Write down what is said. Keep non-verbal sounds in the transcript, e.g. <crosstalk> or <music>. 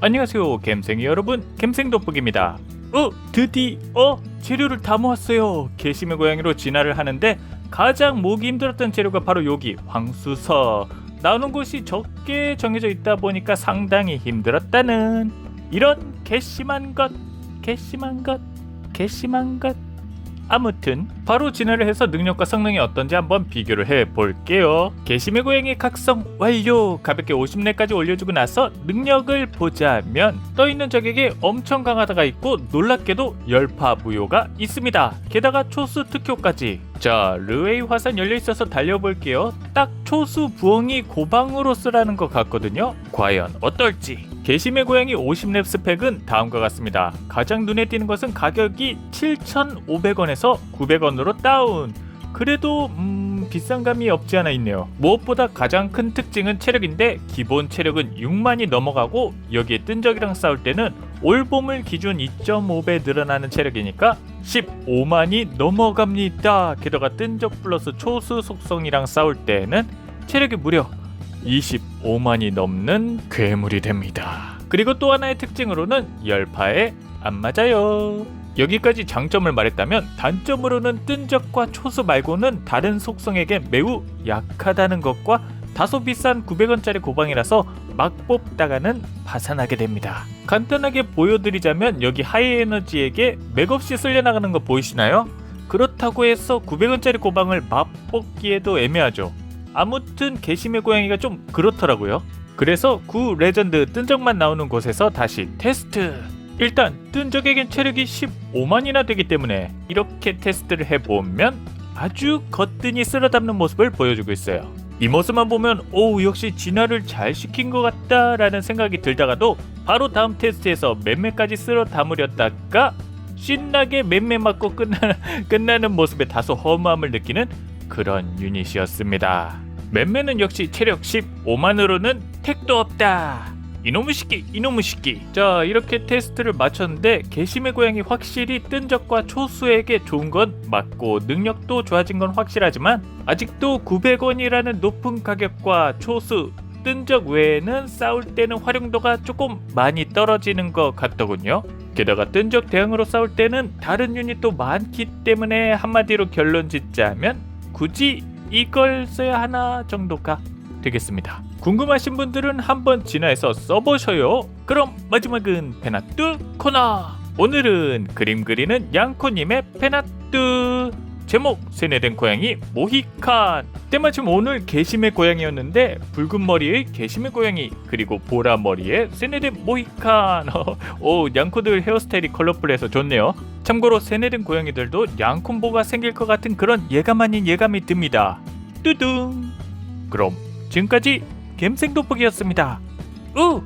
안녕하세요 갬생이 여러분. 갬생돋보기입니다. 어 드디어 재료를 다 모았어요. 개심의 고양이로 진화를 하는데 가장 모기 힘들었던 재료가 바로 여기 황수서 나오는 곳이 적게 정해져 있다 보니까 상당히 힘들었다는 이런 괘씸한 것 괘씸한 것 괘씸한 것 아무튼 바로 진화를 해서 능력과 성능이 어떤지 한번 비교를 해 볼게요. 개심의 고양이 각성 완료. 가볍게 50렙까지 올려주고 나서 능력을 보자면 떠 있는 적에게 엄청 강하다가 있고 놀랍게도 열파 무효가 있습니다. 게다가 초수 특효까지. 자, 르웨이 화산 열려 있어서 달려볼게요. 딱 초수 부엉이 고방으로 쓰라는 것 같거든요. 과연 어떨지. 개심의 고양이 50렙 스펙은 다음과 같습니다. 가장 눈에 띄는 것은 가격이 7,500원에서 900원으로 다운. 그래도 음, 비싼 감이 없지 않아 있네요. 무엇보다 가장 큰 특징은 체력인데 기본 체력은 6만이 넘어가고 여기에 뜬 적이랑 싸울 때는 올봄을 기준 2.5배 늘어나는 체력이니까 15만이 넘어갑니다. 게다가 뜬적 플러스 초수 속성이랑 싸울 때는 체력이 무려 25만이 넘는 괴물이 됩니다. 그리고 또 하나의 특징으로는 열파에 안 맞아요. 여기까지 장점을 말했다면 단점으로는 뜬 적과 초수 말고는 다른 속성에게 매우 약하다는 것과 다소 비싼 900원짜리 고방이라서 막 뽑다가는 파산하게 됩니다. 간단하게 보여드리자면 여기 하이에너지에게 맥없이 쓸려나가는 거 보이시나요? 그렇다고 해서 900원짜리 고방을 맛 뽑기에도 애매하죠. 아무튼 개심의 고양이가 좀 그렇더라고요. 그래서 구 레전드 뜬적만 나오는 곳에서 다시 테스트. 일단 뜬적에겐 체력이 15만이나 되기 때문에 이렇게 테스트를 해보면 아주 거뜬히 쓸어담는 모습을 보여주고 있어요. 이 모습만 보면 오 역시 진화를 잘 시킨 것 같다라는 생각이 들다가도 바로 다음 테스트에서 맴매까지 쓸어 담으렸다가 신나게 맴매 맞고 끝나, <laughs> 끝나는 모습에 다소 허무함을 느끼는 그런 유닛이었습니다. 맴매는 역시 체력 15만으로는 택도 없다. 이놈의 새끼, 이놈의 새끼. 자, 이렇게 테스트를 마쳤는데 개심의 고양이 확실히 뜬적과 초수에게 좋은 건 맞고 능력도 좋아진 건 확실하지만 아직도 900원이라는 높은 가격과 초수 뜬적 외에는 싸울 때는 활용도가 조금 많이 떨어지는 것 같더군요. 게다가 뜬적 대응으로 싸울 때는 다른 유닛도 많기 때문에 한마디로 결론 짓자면 굳이 이걸 써야 하나 정도가 되겠습니다. 궁금하신 분들은 한번 진화해서 써보셔요. 그럼 마지막은 페나뚜 코너. 오늘은 그림 그리는 양코님의 페나뚜. 제목 세뇌된 고양이 모히칸. 때마침 오늘 개심의 고양이였는데 붉은 머리의 개심의 고양이 그리고 보라 머리의 세뇌된 모히칸. <laughs> 오 양코들 헤어스타일이 컬러풀해서 좋네요. 참고로 세뇌된 고양이들도 양콤보가 생길 것 같은 그런 예감 아닌 예감이 듭니다. 뚜둥. 그럼 지금까지 갬생 돋보기였습니다. 우